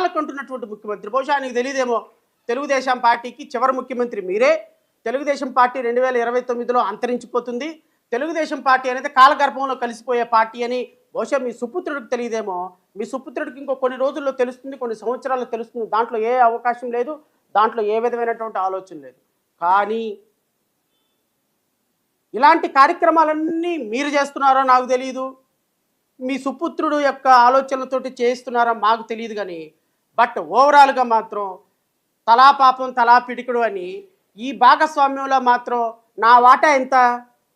కళాలకంటున్నటువంటి ముఖ్యమంత్రి. బహుశా ఆయనకు తెలియదేమో తెలుగుదేశం పార్టీకి చివరి ముఖ్యమంత్రి మీరే. తెలుగుదేశం పార్టీ రెండు వేల ఇరవై తొమ్మిదిలో అంతరించిపోతుంది. తెలుగుదేశం పార్టీ అనేది కాలగర్భంలో కలిసిపోయే పార్టీ అని బహుశా మీ సుపుత్రుడికి తెలియదేమో మీ సుపుత్రుడికి ఇంకో కొన్ని రోజుల్లో తెలుస్తుంది కొన్ని సంవత్సరాల్లో తెలుస్తుంది. దాంట్లో ఏ అవకాశం లేదు దాంట్లో ఏ విధమైనటువంటి ఆలోచన లేదు. కానీ ఇలాంటి కార్యక్రమాలన్నీ మీరు చేస్తున్నారో నాకు తెలియదు మీ సుపుత్రుడు యొక్క ఆలోచనలతోటి చేస్తున్నారో మాకు తెలియదు కానీ బట్ ఓవరాల్గా మాత్రం తలా పాపం తలా పిడికుడు అని ఈ భాగస్వామ్యంలో మాత్రం నా వాటా ఎంత?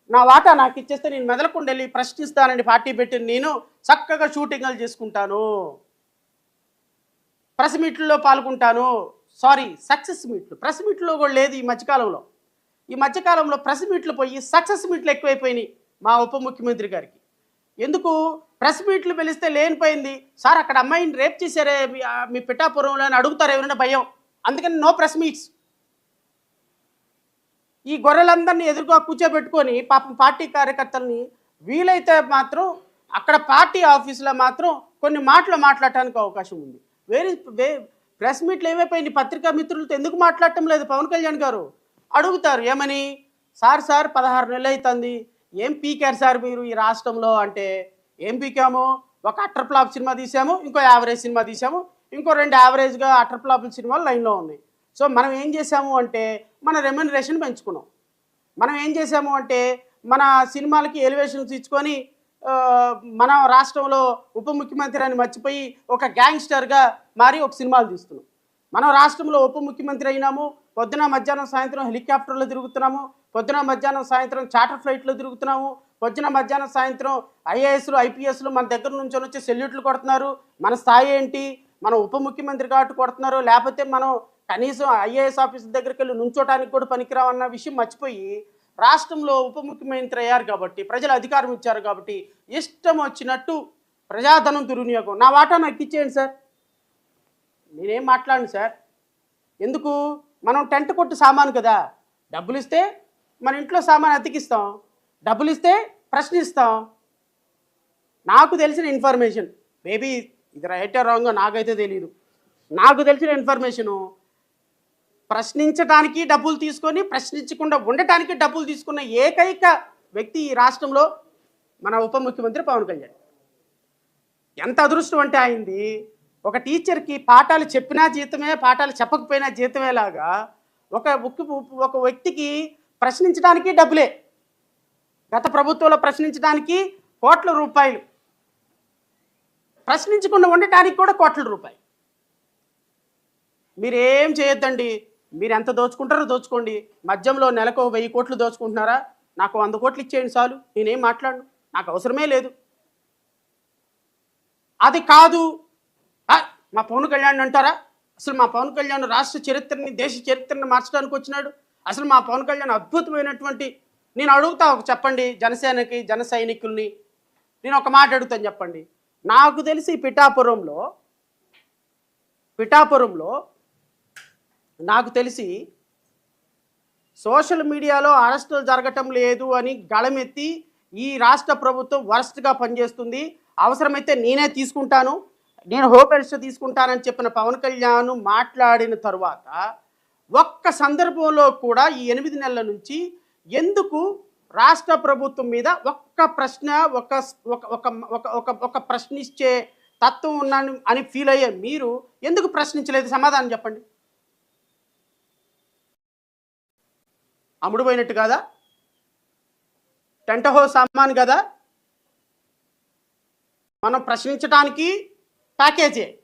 నా వాటా నాకు ఇచ్చేస్తే నేను మెదలకుండా వెళ్ళి ప్రశ్నిస్తానని పార్టీ పెట్టిన నేను చక్కగా షూటింగ్లు చేసుకుంటాను. ప్రెస్ మీట్లో పాల్గొంటాను. సారీ సక్సెస్ మీట్లు. ప్రెస్ మీట్లో కూడా లేదు ఈ మధ్యకాలంలో. ఈ మధ్యకాలంలో ప్రెస్ మీట్లు పోయి సక్సెస్ మీట్లు ఎక్కువైపోయినాయి మా ఉప ముఖ్యమంత్రి గారికి. ఎందుకు? ప్రెస్ మీట్లు పిలిస్తే లేనిపోయింది. సార్ అక్కడ అమ్మాయిని రేప్ చేశారే మీ పిఠాపురంలో అని అడుగుతారు ఎవరైనా భయం. అందుకని నో ప్రెస్ మీట్స్. ఈ గొర్రెలందరినీ ఎదురుగా కూర్చోబెట్టుకొని పాపం పార్టీ కార్యకర్తల్ని వీలైతే మాత్రం అక్కడ పార్టీ ఆఫీసులో మాత్రం కొన్ని మాటలు మాట్లాడటానికి అవకాశం ఉంది. వేరే వే ప్రెస్ మీట్లు ఏమైపోయింది పత్రికా మిత్రులతో ఎందుకు మాట్లాడటం లేదు? పవన్ కళ్యాణ్ గారు అడుగుతారు. ఏమని? సార్ సార్ పదహారు నెలలు అవుతుంది. ఏం పీకారు సార్ మీరు ఈ రాష్ట్రంలో అంటే? ఏం పీకాము? ఒక అట్టర్ప్లాప్ ఫ్లాప్ సినిమా తీసాము ఇంకో యావరేజ్ సినిమా తీసాము ఇంకో రెండు యావరేజ్గా అట్టర్ ఫ్లాప్ సినిమాలు లైన్లో ఉన్నాయి. సో మనం ఏం చేసాము అంటే మన రెమ్యునరేషన్ పెంచుకున్నాం. మనం ఏం చేసాము అంటే మన సినిమాలకి ఎలివేషన్స్ ఇచ్చుకొని మన రాష్ట్రంలో ఉప ముఖ్యమంత్రి అని మర్చిపోయి ఒక గ్యాంగ్స్టర్గా మారి ఒక సినిమాలు తీస్తున్నాం. మనం రాష్ట్రంలో ఉప ముఖ్యమంత్రి అయినాము పొద్దున మధ్యాహ్నం సాయంత్రం హెలికాప్టర్లో తిరుగుతున్నాము పొద్దున మధ్యాహ్నం సాయంత్రం చార్టర్ ఫ్లైట్లో తిరుగుతున్నాము. పొద్దున మధ్యాహ్నం సాయంత్రం ఐఏఎస్లు ఐపీఎస్లు మన దగ్గర నుంచి వచ్చి సెల్యూట్లు కొడుతున్నారు. మన స్థాయి ఏంటి? మన ఉప ముఖ్యమంత్రి కాబట్టి కొడుతున్నారు. లేకపోతే మనం కనీసం ఐఏఎస్ ఆఫీసర్ దగ్గరికి వెళ్ళి నుంచోటానికి కూడా పనికిరామన్న విషయం మర్చిపోయి రాష్ట్రంలో ఉప ముఖ్యమంత్రి అయ్యారు కాబట్టి ప్రజలు అధికారం ఇచ్చారు కాబట్టి ఇష్టం వచ్చినట్టు ప్రజాధనం దుర్వినియోగం. నా వాటా నాకు ఇచ్చేయండి సార్. నేనేం మాట్లాడను సార్. ఎందుకు? మనం టెంట్ కొట్టు సామాను కదా. డబ్బులు ఇస్తే మన ఇంట్లో సామాన్ అతికిస్తాం. డబ్బులు ఇస్తే ప్రశ్నిస్తాం. నాకు తెలిసిన ఇన్ఫర్మేషన్ మేబీ ఇది రైట్ రాంగ్ నాకైతే తెలియదు నాకు తెలిసిన ఇన్ఫర్మేషను ప్రశ్నించడానికి డబ్బులు తీసుకొని ప్రశ్నించకుండా ఉండటానికి డబ్బులు తీసుకున్న ఏకైక వ్యక్తి ఈ రాష్ట్రంలో మన ఉప ముఖ్యమంత్రి పవన్ కళ్యాణ్. ఎంత అదృష్టం అంటే అయింది ఒక టీచర్కి పాఠాలు చెప్పినా జీతమే పాఠాలు చెప్పకపోయినా జీతమేలాగా ఒక ఒక వ్యక్తికి ప్రశ్నించడానికి డబ్బులే. గత ప్రభుత్వంలో ప్రశ్నించడానికి కోట్ల రూపాయలు. ప్రశ్నించకుండా ఉండటానికి కూడా కోట్ల రూపాయలు. మీరేం చేయొద్దండి? మీరు ఎంత దోచుకుంటారో దోచుకోండి. మద్యంలో నెలకు వెయ్యి కోట్లు దోచుకుంటున్నారా? నాకు వంద కోట్లు ఇచ్చేయండి చాలు. నేనేం మాట్లాడను. నాకు అవసరమే లేదు. అది కాదు. మా పవన్ కళ్యాణ్ అంటారా? అసలు మా పవన్ కళ్యాణ్ రాష్ట్ర చరిత్రని దేశ చరిత్రని మార్చడానికి వచ్చినాడు. అసలు మా పవన్ కళ్యాణ్ అద్భుతమైనటువంటి నేను అడుగుతా ఒక చెప్పండి జనసేనకి జన సైనికుల్ని. నేను ఒక మాట అడుగుతాను చెప్పండి. నాకు తెలిసి పిఠాపురంలో పిఠాపురంలో నాకు తెలిసి సోషల్ మీడియాలో అరెస్టులు జరగటం లేదు అని గళమెత్తి ఈ రాష్ట్ర ప్రభుత్వం వరస్ట్గా పనిచేస్తుంది. అవసరమైతే నేనే తీసుకుంటాను. నేను హోమ్ మినిస్టర్ తీసుకుంటానని చెప్పిన పవన్ కళ్యాణ్ మాట్లాడిన తర్వాత ఒక్క సందర్భంలో కూడా ఈ ఎనిమిది నెలల నుంచి ఎందుకు రాష్ట్ర ప్రభుత్వం మీద ఒక్క ప్రశ్న ఒక ఒక ఒక ఒక ఒక ఒక ప్రశ్నించే తత్వం ఉన్నాను అని ఫీల్ అయ్యే మీరు ఎందుకు ప్రశ్నించలేదు? సమాధానం చెప్పండి. అమ్ముడుపోయినట్టు కాదా? టెంట్ హౌస్ సామాన్ కదా? మనం ప్రశ్నించడానికి ప్యాకేజే.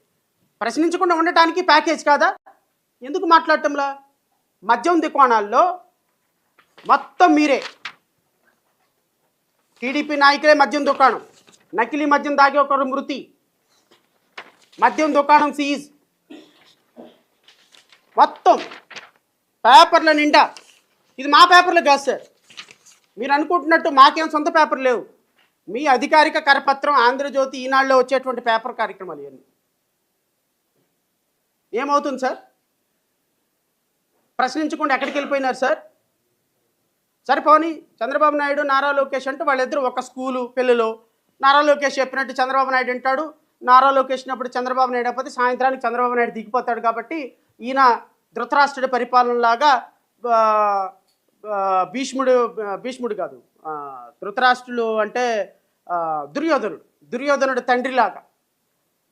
ప్రశ్నించకుండా ఉండటానికి ప్యాకేజ్ కాదా? ఎందుకు మాట్లాడటంలా? మద్యం దుకాణాల్లో మొత్తం మీరే. టీడీపీ నాయకులే మద్యం దుకాణం. నకిలీ మద్యం తాగే ఒకరు మృతి. మద్యం దుకాణం సీజ్. మొత్తం పేపర్ల నిండా. ఇది మా పేపర్లు కాదు సార్. మీరు అనుకుంటున్నట్టు మాకేం సొంత పేపర్ లేవు. మీ అధికారిక కరపత్రం ఆంధ్రజ్యోతి ఈనాడులో వచ్చేటువంటి పేపర్ కార్యక్రమాలు ఇవన్నీ. ఏమవుతుంది సార్? ప్రశ్నించకుండా ఎక్కడికి వెళ్ళిపోయినారు సార్? సరే పోనీ చంద్రబాబు నాయుడు నారా లోకేష్ అంటే వాళ్ళిద్దరు ఒక స్కూలు పిల్లలు నారా లోకేష్ చెప్పినట్టు చంద్రబాబు నాయుడు అంటాడు నారా లోకేష్ అప్పుడు చంద్రబాబు నాయుడు అయిపోతే సాయంత్రానికి చంద్రబాబు నాయుడు దిగిపోతాడు కాబట్టి ఈయన ధృతరాష్ట్రుడి పరిపాలనలాగా భీష్ముడు భీష్ముడు కాదు ధృతరాష్ట్రుడు ధృతరాష్ట్రులు అంటే దుర్యోధనుడు దుర్యోధనుడు తండ్రిలాగా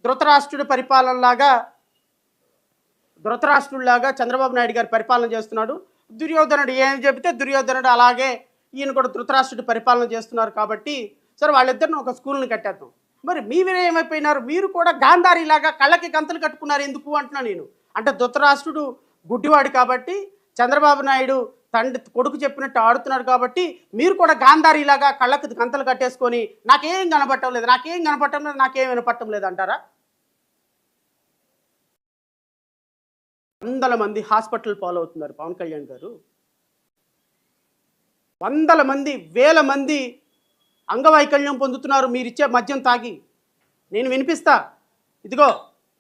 ధృతరాష్ట్రుడి పరిపాలనలాగా ధృతరాష్ట్రుల్లాగా చంద్రబాబు నాయుడు గారు పరిపాలన చేస్తున్నాడు. దుర్యోధనుడు ఏం చెబితే దుర్యోధనుడు అలాగే ఈయన కూడా ధృతరాష్ట్రుడు పరిపాలన చేస్తున్నారు కాబట్టి సరే వాళ్ళిద్దరిని ఒక స్కూల్ని కట్టేద్దాం. మరి మీరు ఏమైపోయినారు? మీరు కూడా గాంధారీలాగా కళ్ళకి గంతలు కట్టుకున్నారు ఎందుకు అంటున్నా నేను. అంటే ధృతరాష్ట్రుడు గుడ్డివాడు కాబట్టి చంద్రబాబు నాయుడు తండ్రి కొడుకు చెప్పినట్టు ఆడుతున్నారు కాబట్టి మీరు కూడా గాంధారీలాగా కళ్ళకి గంతలు కట్టేసుకొని నాకేం కనపడటం లేదు నాకేం కనపడటం లేదు నాకేం వినపడటం లేదు అంటారా? వందల మంది హాస్పిటల్ పాలవుతున్నారు పవన్ కళ్యాణ్ గారు. వందల మంది వేల మంది అంగవైకల్యం పొందుతున్నారు. మీరు ఇచ్చే మద్యం తాగి. నేను వినిపిస్తా. ఇదిగో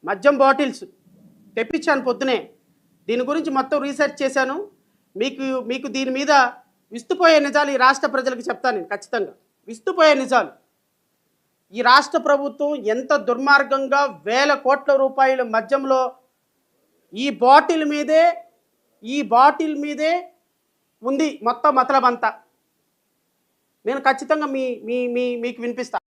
మద్యం బాటిల్స్ తెప్పించాను పొద్దునే. దీని గురించి మొత్తం రీసెర్చ్ చేశాను. మీకు మీకు దీని మీద విస్తుపోయే నిజాలు ఈ రాష్ట్ర ప్రజలకు చెప్తాను నేను ఖచ్చితంగా. విస్తుపోయే నిజాలు. ఈ రాష్ట్ర ప్రభుత్వం ఎంత దుర్మార్గంగా వేల కోట్ల రూపాయల మద్యంలో ఈ బాటిల్ మీదే ఈ బాటిల్ మీదే ఉంది మొత్తం మతలబంతా. నేను ఖచ్చితంగా మీ మీ మీ మీకు వినిపిస్తా.